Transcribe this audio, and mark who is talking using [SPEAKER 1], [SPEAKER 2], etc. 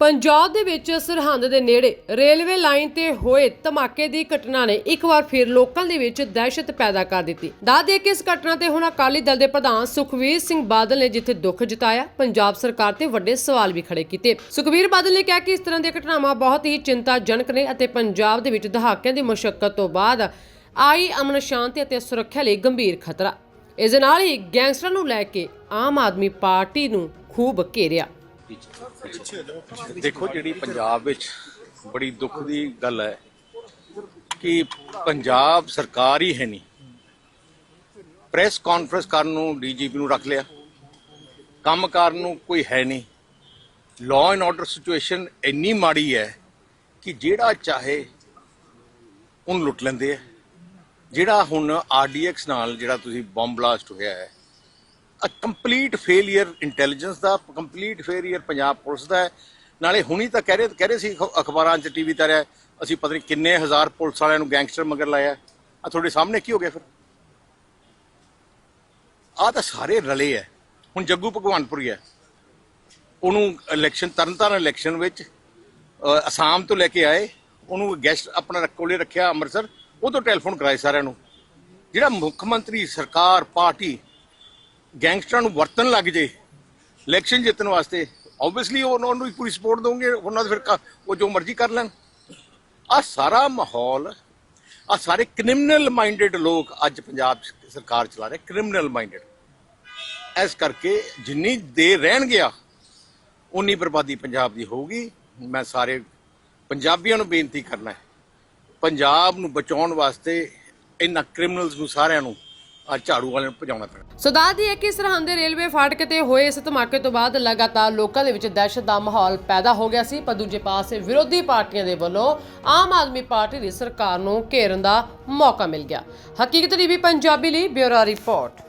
[SPEAKER 1] ਪੰਜਾਬ ਦੇ ਵਿੱਚ ਸਰਹੰਦ ਦੇ ਨੇੜੇ ਰੇਲਵੇ ਲਾਈਨ ਤੇ ਹੋਏ ਧਮਾਕੇ ਦੀ ਘਟਨਾ ਨੇ ਇੱਕ ਵਾਰ ਫਿਰ ਲੋਕਾਂ ਦੇ ਵਿੱਚ ਦਹਿਸ਼ਤ ਪੈਦਾ ਕਰ ਦਿੱਤੀ। ਦੱਸ ਦੇ ਕਿ ਇਸ ਘਟਨਾ ਤੇ ਹੁਣ ਅਕਾਲੀ ਦਲ ਦੇ ਪ੍ਰਧਾਨ ਸੁਖਵੀਰ ਸਿੰਘ ਬਾਦਲ ਨੇ ਜਿੱਥੇ ਦੁੱਖ ਜਤਾਇਆ, ਪੰਜਾਬ ਸਰਕਾਰ ਤੇ ਵੱਡੇ ਸਵਾਲ ਵੀ ਖੜੇ ਕੀਤੇ। ਸੁਖਵੀਰ ਬਾਦਲ ਨੇ ਕਿਹਾ ਕਿ ਇਸ ਤਰ੍ਹਾਂ ਦੀਆਂ ਘਟਨਾਵਾਂ ਬਹੁਤ ਹੀ ਚਿੰਤਾਜਨਕ ਨੇ ਅਤੇ ਪੰਜਾਬ ਦੇ ਵਿੱਚ ਦਹਾਕਿਆਂ ਦੀ ਮੁਸ਼ਕਲ ਤੋਂ ਬਾਅਦ ਆਈ ਅਮਨ ਸ਼ਾਂਤੀ ਅਤੇ ਸੁਰੱਖਿਆ ਲਈ ਗੰਭੀਰ ਖਤਰਾ। ਇਸ ਦੇ ਨਾਲ ਹੀ ਗੈਂਗਸਟਰਾਂ ਨੂੰ ਲੈ ਕੇ ਆਮ ਆਦਮੀ ਪਾਰਟੀ ਨੂੰ ਖੂਬ ਘੇਰਿਆ।
[SPEAKER 2] ਦੇਖੋ ਜਿਹੜੀ ਪੰਜਾਬ ਵਿੱਚ ਬੜੀ ਦੁੱਖ ਦੀ ਗੱਲ ਹੈ ਕਿ ਪੰਜਾਬ ਸਰਕਾਰ ਹੀ ਹੈ ਨਹੀਂ। ਪ੍ਰੈਸ ਕਾਨਫਰੰਸ ਕਰਨ ਨੂੰ ਡੀਜੀਪੀ ਨੂੰ ਰੱਖ ਲਿਆ। ਕੰਮ ਕਰਨ ਨੂੰ ਕੋਈ ਹੈ ਨਹੀਂ। ਲਾਅ ਐਂਡ ਆਰਡਰ ਸਿਚੁਏਸ਼ਨ ਇੰਨੀ ਮਾੜੀ ਹੈ ਕਿ ਜਿਹੜਾ ਚਾਹੇ ਉਹਨੂੰ ਲੁੱਟ ਲੈਂਦੇ ਆ। ਜਿਹੜਾ ਹੁਣ ਆਰਡੀਐਕਸ ਨਾਲ ਜਿਹੜਾ ਤੁਸੀਂ ਬੰਬ ਬਲਾਸਟ ਹੋਇਆ ਹੈ ਅ ਕੰਪਲੀਟ ਫੇਲਿਅਰ ਇੰਟੈਲੀਜੈਂਸ ਦਾ ਕੰਪਲੀਟ ਫੇਲਿਅਰ ਪੰਜਾਬ ਪੁਲਿਸ ਦਾ ਹੈ। ਨਾਲੇ ਹੁਣੀ ਤਾਂ ਕਹਿ ਰਹੇ ਕਹਿ ਰਹੇ ਸੀ ਅਖਬਾਰਾਂ 'ਚ ਟੀਵੀ ਤੇ ਰਿਹਾ ਅਸੀਂ ਪਤਾ ਨਹੀਂ ਕਿੰਨੇ ਹਜ਼ਾਰ ਪੁਲਿਸ ਵਾਲਿਆਂ ਨੂੰ ਗੈਂਗਸਟਰ ਮਗਰ ਲਾਇਆ ਆ ਤੁਹਾਡੇ ਸਾਹਮਣੇ ਕੀ ਹੋ ਗਿਆ ਫਿਰ? ਆ ਤਾਂ ਸਾਰੇ ਰਲੇ ਹੈ। ਹੁਣ ਜੱਗੂ ਭਗਵਾਨਪੁਰੀ ਹੈ। ਉਹਨੂੰ ਇਲੈਕਸ਼ਨ ਤਰਨਤਾਰਨ ਇਲੈਕਸ਼ਨ ਵਿੱਚ ਅਸਾਮ ਤੋਂ ਲੈ ਕੇ ਆਏ। ਉਹਨੂੰ ਗੈਸਟ ਆਪਣਾ ਕੋਲੇ ਰੱਖਿਆ ਅੰਮ੍ਰਿਤਸਰ। ਉਹ ਤੋਂ ਟੈਲੀਫੋਨ ਕਰਾਏ ਸਾਰਿਆਂ ਨੂੰ। ਜਿਹੜਾ ਮੁੱਖ ਮੰਤਰੀ, ਸਰਕਾਰ, ਪਾਰਟੀ ਗੈਂਗਸਟਰਾਂ ਨੂੰ ਵਰਤਣ ਲੱਗ ਜੇ, ਇਲੈਕਸ਼ਨ ਜਿੱਤਣ ਵਾਸਤੇ ਆਬਵੀਅਸਲੀ ਉਹਨਾਂ ਨੂੰ ਹੀ ਪੂਰੀ ਸਪੋਰਟ ਦੋਗੇ ਉਹਨਾਂ ਦੇ ਫਿਰ ਉਹ ਜੋ ਮਰਜ਼ੀ ਕਰ ਲੈਣ। ਆ ਸਾਰਾ ਮਾਹੌਲ ਆ ਸਾਰੇ ਕ੍ਰਿਮੀਨਲ ਮਾਈਂਡਡ ਲੋਕ ਅੱਜ ਪੰਜਾਬ ਸਰਕਾਰ ਚਲਾ ਰਹੇ ਕ੍ਰਿਮੀਨਲ ਮਾਈਂਡਡ ਇਸ ਕਰਕੇ ਜਿੰਨੀ ਦੇਰ ਰਹਿਣ ਗਿਆ ਉਨੀ ਬਰਬਾਦੀ ਪੰਜਾਬ ਦੀ ਹੋਊਗੀ। ਮੈਂ ਸਾਰੇ ਪੰਜਾਬੀਆਂ ਨੂੰ ਬੇਨਤੀ ਕਰਨਾ ਹੈ, ਪੰਜਾਬ ਨੂੰ ਬਚਾਉਣ ਵਾਸਤੇ ਇਹਨਾਂ ਕ੍ਰਿਮੀਨਲਸ ਨੂੰ ਸਾਰਿਆਂ ਨੂੰ ਆ ਝਾੜੂ ਵਾਲਿਆਂ ਨੂੰ ਭਜਾਉਣਾ ਪੈਣਾ।
[SPEAKER 1] ਸੋ ਦੱਸਦੀ ਹੈ ਕਿ ਸਰਹੰਦ ਦੇ ਰੇਲਵੇ ਫਾਟਕ ਤੇ ਹੋਏ ਇਸ ਧਮਾਕੇ ਤੋਂ ਬਾਅਦ ਲਗਾਤਾਰ ਲੋਕਾਂ ਦੇ ਵਿੱਚ ਦਹਿਸ਼ਤ ਦਾ ਮਾਹੌਲ ਪੈਦਾ ਹੋ ਗਿਆ ਸੀ, ਪਰ ਦੂਜੇ ਪਾਸੇ ਵਿਰੋਧੀ ਪਾਰਟੀਆਂ ਦੇ ਵੱਲੋਂ ਆਮ ਆਦਮੀ ਪਾਰਟੀ ਦੀ ਸਰਕਾਰ ਨੂੰ ਘੇਰਨ ਦਾ ਮੌਕਾ ਮਿਲ ਗਿਆ। ਹਕੀਕਤ ਟੀਵੀ ਪੰਜਾਬੀ ਲਈ ਬਿਊਰੋ ਰਿਪੋਰਟ।